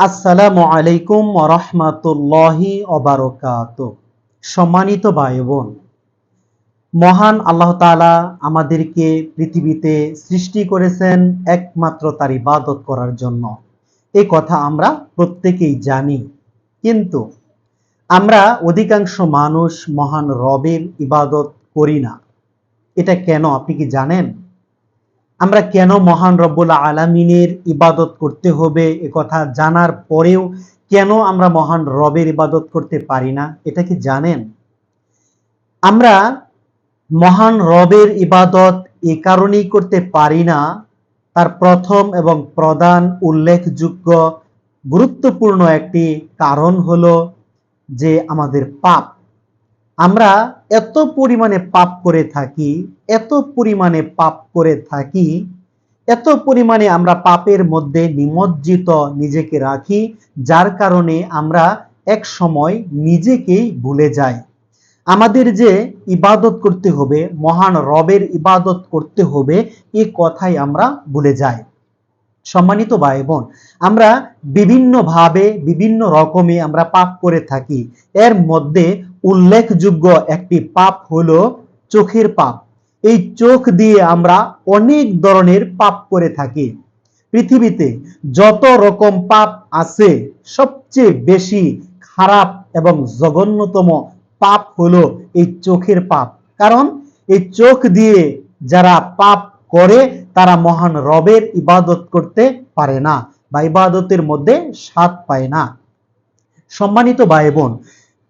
আসসালামু আলাইকুম রহমাতুল্লাহি অবারকাত সম্মানিত ভাই বোন মহান আল্লাহ তাআলা আমাদেরকে পৃথিবীতে সৃষ্টি করেছেন একমাত্র তার ইবাদত করার জন্য। এই কথা আমরা প্রত্যেকেই জানি। কিন্তু আমরা অধিকাংশ মানুষ মহান রবের ইবাদত করি না। এটা কেন আপনি কি জানেন? আমরা কেন মহান রব্বুল আলমিনের ইবাদত করতে হবে? এ কথা জানার পরেও কেন আমরা মহান রবের ইবাদত করতে পারি না? এটা কি জানেন? আমরা মহান রবের ইবাদত এ কারণেই করতে পারি না। তার প্রথম এবং প্রধান উল্লেখযোগ্য গুরুত্বপূর্ণ একটি কারণ হলো যে আমাদের পাপ। আমরা এত পরিমাণে পাপ করে থাকি, এত পরিমাণে পাপ করে থাকি, এত পরিমাণে আমরা পাপের মধ্যে নিমজ্জিত নিজেকে রাখি, যার কারণে আমরা এক সময় নিজেকেই ভুলে যাই। আমাদের যে ইবাদত করতে হবে, মহান রবের ইবাদত করতে হবে, এ কথাই আমরা ভুলে যাই। সম্মানিত ভাই বোন আমরা বিভিন্নভাবে, বিভিন্ন রকমে আমরা পাপ করে থাকি। এর মধ্যে উল্লেখযোগ্য একটি পাপ হলো চোখের পাপ। এই চোখ দিয়ে আমরা অনেক ধরনের পাপ করে থাকি। পৃথিবীতে যত রকম পাপ আছে, সবচেয়ে বেশি খারাপ এবং জঘন্যতম পাপ হলো এই চোখের পাপ। কারণ এই চোখ দিয়ে যারা পাপ করে, তারা মহান রবের ইবাদত করতে পারে না বা ইবাদতের মধ্যে স্বাদ পায় না। সম্মানিত ভাই বোন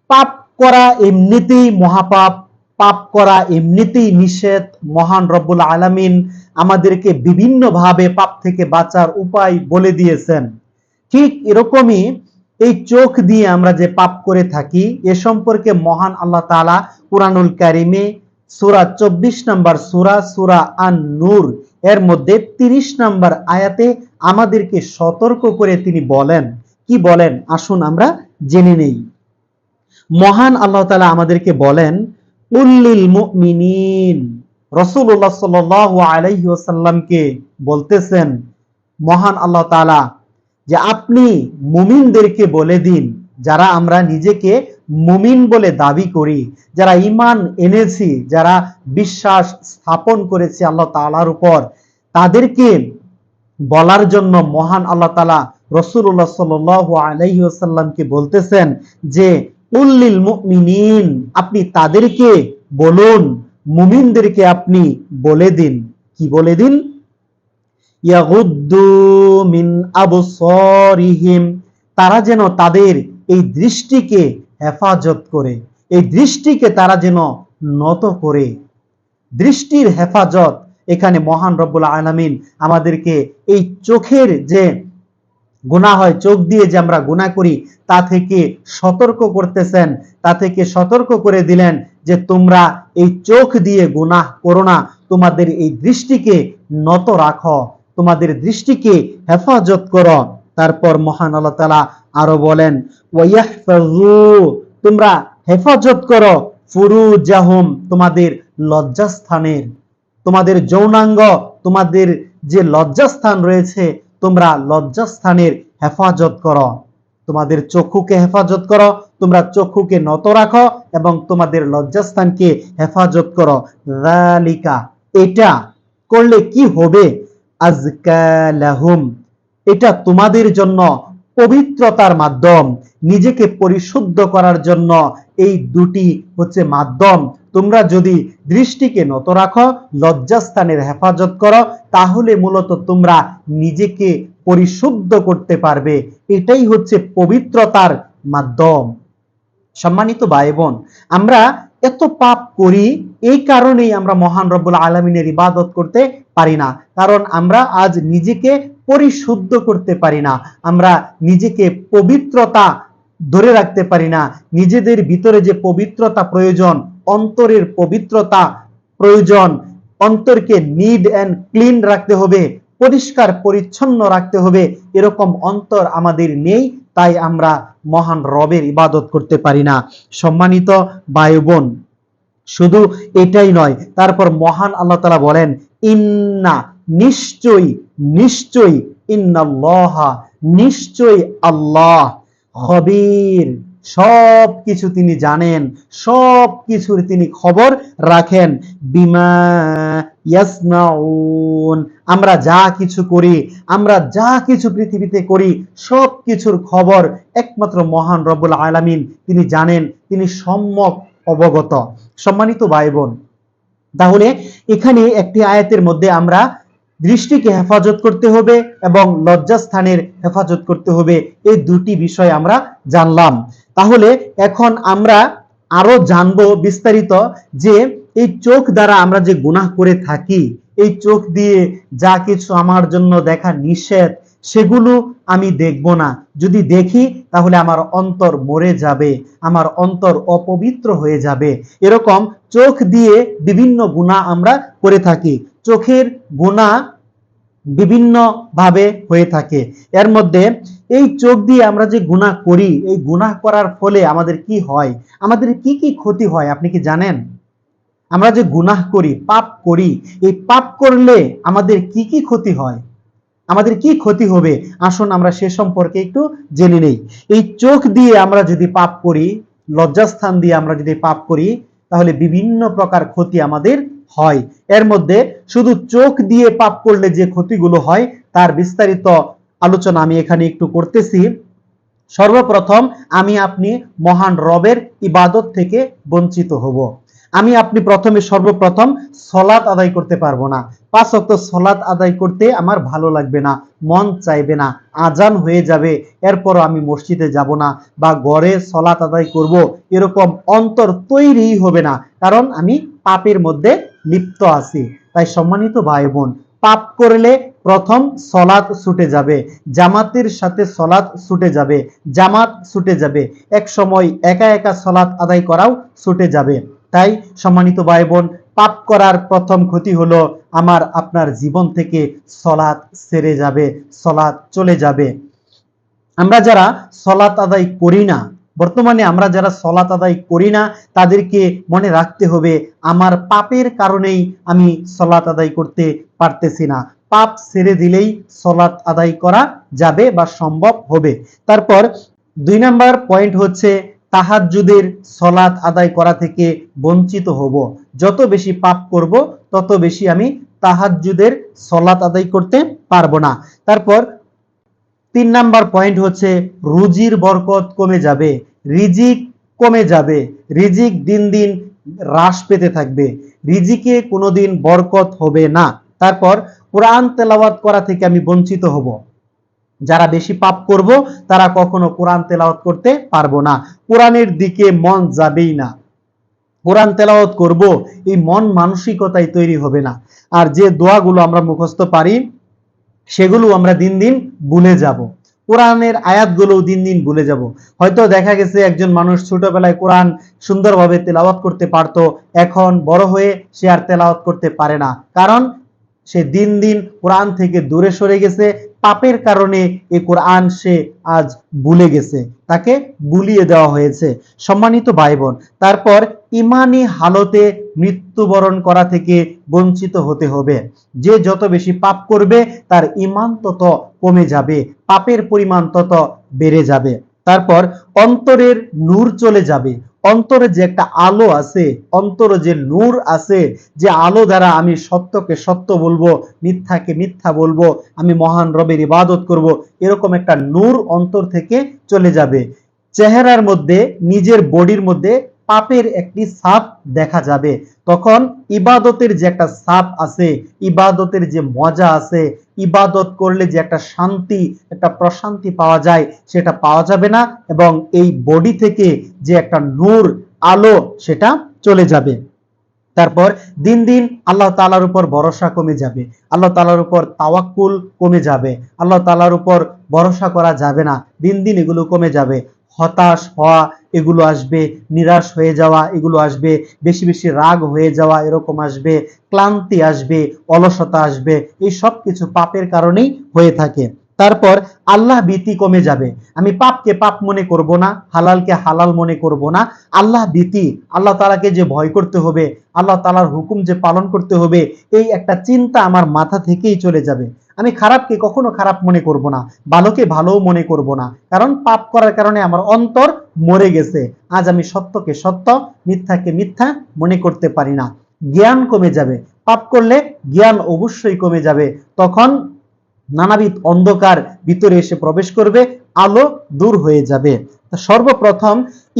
পাপ করা এমনিতেই মহাপাপ, পাপ করা এমনিতেই নিষেধ মহান রব্বুল আলামিন আমাদেরকে বিভিন্নভাবে পাপ থেকে বাঁচার উপায় বলে দিয়েছেন। ঠিক এরকমই এই চোখ দিয়ে আমরা যে পাপ করে থাকি, এ সম্পর্কে মহান আল্লাহ তাআলা কুরআনুল কারিমে সূরা 24 নম্বর সুরা, সূরা আন নূর এর মধ্যে 30 নম্বর আয়াতে আমাদেরকে সতর্ক করে তিনি বলেন। কি বলেন? আসুন আমরা জেনে নেই। মহান আল্লাহ তাআলা আমাদেরকে বলেন, উল্লিল মুমিনিন। রাসূলুল্লাহ সাল্লাল্লাহু আলাইহি ওয়াসাল্লামকে বলতেছেন, মহান আল্লাহ তাআলা, যে আপনি মুমিনদেরকে বলে দিন, যারা আমরা নিজেকে মুমিন বলে দাবি করি, যারা ইমান এনেছি, যারা বিশ্বাস স্থাপন করেছি আল্লাহ তাআলার উপর, তাদেরকে বলার জন্য মহান আল্লাহ তাআলা রসুল্লাহ সাল্লাল্লাহু আলাইহি ওয়াসাল্লামকে বলতেছেন যে উল্লিল আপনি তাদেরকে বলুন, মুমিনদেরকে আপনি বলে দিন। কি বলে দিন? মিন তারা যেন তাদের এই দৃষ্টিকে হেফাজত করে, এই দৃষ্টিকে তারা যেন নত করে। দৃষ্টির হেফাজত এখানে মহান রব্বুল আলামিন আমাদেরকে এই চোখের যে গুনাহ হয়, চোখ দিয়ে যে আমরা গুনাহ করি, তা থেকে সতর্ক করতেছেন, তা থেকে সতর্ক করে দিলেন যে তোমরা এই চোখ দিয়ে গুনাহ করো না, তোমাদের এই দৃষ্টিকে নত রাখো, তোমাদের দৃষ্টিকে হেফাজত করো। তারপর মহান আল্লাহ তাআলা আরও বলেন তোমরা হেফাজত করো, ফুরুজাহুম তোমাদের লজ্জাস্থানের, তোমাদের যৌনাঙ্গ, তোমাদের যে লজ্জাস্থান রয়েছে তোমরা লজ্জাস্থানের হেফাজত করো। তোমাদের চক্ষুকে হেফাজত করো, তোমরা চক্ষুকে নত রাখো এবং তোমাদের লজ্জাস্থানকে হেফাজত করো। রালিকা এটা করলে কি হবে? আজকালাহুম এটা তোমাদের জন্য পবিত্রতার মাধ্যম। নিজেকে পরিশুদ্ধ করার জন্য এই দুটি হচ্ছে মাধ্যম। তোমরা যদি দৃষ্টিকে নত রাখো, লজ্জাস্থানের হেফাজত করো, তাহলে মূলত তোমরা নিজেকে পরিশুদ্ধ করতে পারবে। এটাই হচ্ছে পবিত্রতার মাধ্যম। সম্মানিত ভাই বোন আমরা এত পাপ করি, এই কারণেই আমরা মহান রব্বুল আলমিনের ইবাদত করতে পারি না। কারণ আমরা আজ নিজেকে পরিশুদ্ধ করতে পারি না। আমরা নিজেকে পবিত্রতা ধরে রাখতে পারি না। নিজেদের ভিতরে যে পবিত্রতা প্রয়োজন, অন্তরের পবিত্রতা প্রয়োজন, অন্তরকে নিড অ্যান্ড ক্লিন রাখতে হবে, পরিষ্কার, পরিচ্ছন্ন রাখতে হবে, এরকম অন্তর আমাদের নেই, তাই আমরা মহান রবের ইবাদত করতে পারি না। সম্মানিত বায়ু বোন শুধু এটাই নয়, তারপর মহান আল্লাহ তালা বলেন, ইন্না নিশ্চয়ই নিশ্চয়ই, ইন্নাল্লাহা, নিশ্চয়ই আল্লাহ। খবির। সব কিছু তিনি জানেন সব কিছুর তিনি খবর রাখেন। বিমা ইয়াসনাউন আমরা যা কিছু করি, আমরা যা কিছু পৃথিবীতে করি সব কিছুর খবর একমাত্র মহান রব্বুল আলামিন তিনি জানেন, তিনি সম্যক অবগত। সম্মানিত ভাই বোন তাহলে এখানে একটি আয়াতের মধ্যে আমরা দৃষ্টিকে হেফাজত করতে হবে এবং লজ্জাস্থানের হেফাজত করতে হবে। এই দুটি বিষয় আমরা জানলাম। তাহলে এখন আমরা আরও জানব বিস্তারিত যে এই চোখ দ্বারা আমরা যে গুনাহ করে থাকি, এই চোখ দিয়ে যা কিছু আমার জন্য দেখা নিষেধ, সেগুলো আমি দেখব না। যদি দেখি, তাহলে আমার অন্তর মরে যাবে, আমার অন্তর অপবিত্র হয়ে যাবে। এরকম চোখ দিয়ে বিভিন্ন গুণা আমরা করে থাকি। চোখের গুণা বিভিন্ন ভাবে হয়ে থাকে। এর মধ্যে এই চোখ দিয়ে আমরা যে গুণা করি, এই গুণা করার ফলে আমাদের কি হয়? আমাদের কি কি ক্ষতি হয়, আপনি কি জানেন? আমরা যে গুনাহ করি, পাপ করি, এই পাপ করলে আমাদের কি কি ক্ষতি হয়? আমাদের কি ক্ষতি হবে? আসুন আমরা সে সম্পর্কে একটু জেনে নেই। এই চোখ দিয়ে আমরা যদি পাপ করি, লজ্জাস্থান দিয়ে আমরা যদি পাপ করি, তাহলে বিভিন্ন প্রকার ক্ষতি আমাদের হয়। এর মধ্যে শুধু চোখ দিয়ে পাপ করলে যে ক্ষতিগুলো হয়, তার বিস্তারিত আলোচনা আমি এখানে একটু করতেছি। সর্বপ্রথম আমি আপনি মহান রবের ইবাদত থেকে বঞ্চিত হব। আমি আপনি প্রথমে সর্বপ্রথম সলাৎ আদায় করতে পারব না। পাঁচ অক্ট সলাৎ আদায় করতে আমার ভালো লাগবে না, মন চাইবে না, আজান হয়ে যাবে, এরপরও আমি মসজিদে যাব না বা গড়ে সলাৎ আদায় করব, এরকম অন্তর তৈরি হবে না। কারণ আমি পাপের মধ্যে লিপ্ত আছি। তাই সম্মানিত ভাই বোন পাপ করলে প্রথম সলাৎ ছুটে যাবে। জামাতের সাথে সলাৎ ছুটে যাবে। জামাত ছুটে যাবে। এক সময় একা একা সলাৎ আদায় করাও ছুটে যাবে। তাই সম্মানিত ভাই বোন পাপ করার প্রথম ক্ষতি হলো আমার, আপনার জীবন থেকে সলাৎ সেরে যাবে, সলাৎ চলে যাবে। আমরা যারা সলাৎ আদায় করি না বর্তমানে আমরা যারা সলাৎ আদায় করি না, তাদেরকে মনে রাখতে হবে, আমার পাপের কারণেই আমি সলাৎ আদায় করতে পারতেছি না। পাপ ছেড়ে দিলেই সলাৎ আদায় করা যাবে বা সম্ভব হবে। তারপর দুই নাম্বার পয়েন্ট হচ্ছে, তাহাজ্জুদের সলাৎ আদায় করা থেকে বঞ্চিত হব। যত বেশি পাপ করব, তত বেশি আমি তাহাজ্জুদের সলাৎ আদায় করতে পারব না। তারপর তিন নাম্বার পয়েন্ট হচ্ছে রুজির বরকত কমে যাবে, রিজিক কমে যাবে, রিজিক দিন দিন হ্রাস পেতে থাকবে, রিজিকে কোনোদিন বরকত হবে না। তারপর কোরআন তেলাওয়াত করা থেকে আমি বঞ্চিত হব। যারা বেশি পাপ করব, তারা কখনো কোরআন তেলাওয়াত করতে পারব না। কোরআনের দিকে মন যাবেই না। কোরআন তেলাওয়াত করব, এই মন মানসিকতাই তৈরি হবে না। আর যে দোয়াগুলো আমরা মুখস্থ পারি সেগুলো আমরা দিন দিন ভুলে যাব। কোরআনের আয়াতগুলো দিন দিন ভুলে যাব। হয়তো দেখা গেছে একজন মানুষ ছোটবেলায় কোরআন সুন্দরভাবে তেলাওয়াত করতে পারতো, এখন বড় হয়ে সে আর তেলাওয়াত করতে পারে না। কারণ সে দিন দিন কোরআন থেকে দূরে সরে গেছে, পাপের কারণে এ কোরআন সে আজ ভুলে গেছে। তাকে বুলিয়ে দেওয়া হয়েছে। সম্মানিত ভাই বোন তারপর ইমানি হালতে মৃত্যুবরণ করা থেকে বঞ্চিত হতে হবে। যে যত বেশি পাপ করবে, তার ইমান তত কমে যাবে, পাপের পরিমাণ তত বেড়ে যাবে। তারপর অন্তরের নূর চলে যাবে। অন্তরে যে একটা আলো আছে, অন্তরে যে নূর আছে, যে আলো দ্বারা আমি সত্যকে সত্য বলব, মিথ্যাকে মিথ্যা বলব, আমি মহান রবের ইবাদত করব, এরকম একটা নূর অন্তর থেকে চলে যাবে। চেহারার মধ্যে, নিজের বডির মধ্যে পাপের একটি সাপ দেখা যাবে। তখন ইবাদতের যে একটা সাপ আছে, ইবাদতের যে মজা আছে, ইবাদত করলে যে একটা শান্তি, একটা প্রশান্তি পাওয়া যায়, সেটা পাওয়া যাবে না এবং এই বডি থেকে যে একটা নূর, আলো, সেটা চলে যাবে। তারপর দিন দিন আল্লাহ তালার উপর ভরসা কমে যাবে। আল্লাহ তালার উপর তাওয়াক্কুল কমে যাবে। আল্লাহ তালার উপর ভরসা করা যাবে না। দিন দিন এগুলো কমে যাবে। হতাশ হওয়া, এগুলো আসবে, নিরাশ হয়ে যাওয়া, এগুলো আসবে, বেশি বেশি রাগ হয়ে যাওয়া, এরকম আসবে, ক্লান্তি আসবে, অলসতা আসবে, এই সব কিছু পাপের কারণেই হয়ে থাকে। তারপর আল্লাহ ভীতি কমে যাবে। আমি পাপকে পাপ মনে করব না, হালালকে হালাল মনে করব না। আল্লাহ ভীতি, আল্লাহ তালাকে যে ভয় করতে হবে, আল্লাহ তালার হুকুম যে পালন করতে হবে, এই একটা চিন্তা আমার মাথা থেকেই চলে যাবে। আমি খারাপকে কখনো খারাপ মনে করব না, ভালোকে ভালোও মনে করব না। কারণ পাপ করার কারণে আমার অন্তর মরে গেছে। আজ আমি সত্যকে সত্য, মিথ্যাকে মিথ্যা মনে করতে পারি না। জ্ঞান কমে যাবে। পাপ করলে জ্ঞান অবশ্যই কমে যাবে। তখন নানাবিধ অন্ধকার ভিতরে এসে প্রবেশ করবে, আলো দূর হয়ে যাবে। সর্বপ্রথম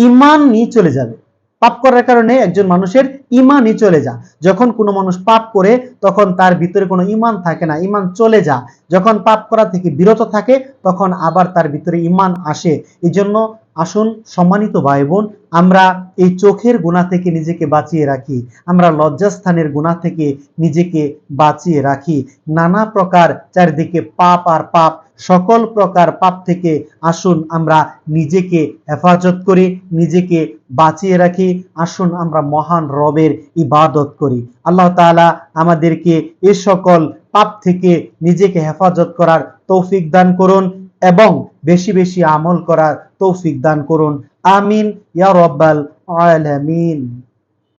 ইমান নিয়ে চলে যাবে। পাপ করার কারণে একজন মানুষের ইমানই চলে যা। যখন কোনো মানুষ পাপ করে, তখন তার ভিতরে কোনো ইমান থাকে না, ইমান চলে যা। যখন পাপ করা থেকে বিরত থাকে, তখন আবার তার ভিতরে ইমান আসে। এই জন্য আসুন, সম্মানিত ভাই বোন আমরা এই চোখের গুণা থেকে নিজেকে বাঁচিয়ে রাখি। আমরা লজ্জাস্থানের গুণা থেকে নিজেকে বাঁচিয়ে রাখি। নানা প্রকার চারিদিকে পাপ আর পাপ সকল প্রকার পাপ থেকে আসুন, আমরা নিজেকে হেফাজত করি, নিজেকে বাঁচিয়ে রাখি, আসুন আমরা মহান রবের ইবাদত করি। আল্লাহ তাআলা আমাদেরকে এ সকল পাপ থেকে নিজেকে হেফাজত করার তৌফিক দান করুন এবং বেশি বেশি আমল করার তৌফিক দান করুন। আমিন, ইয়া রব্বাল আলামিন।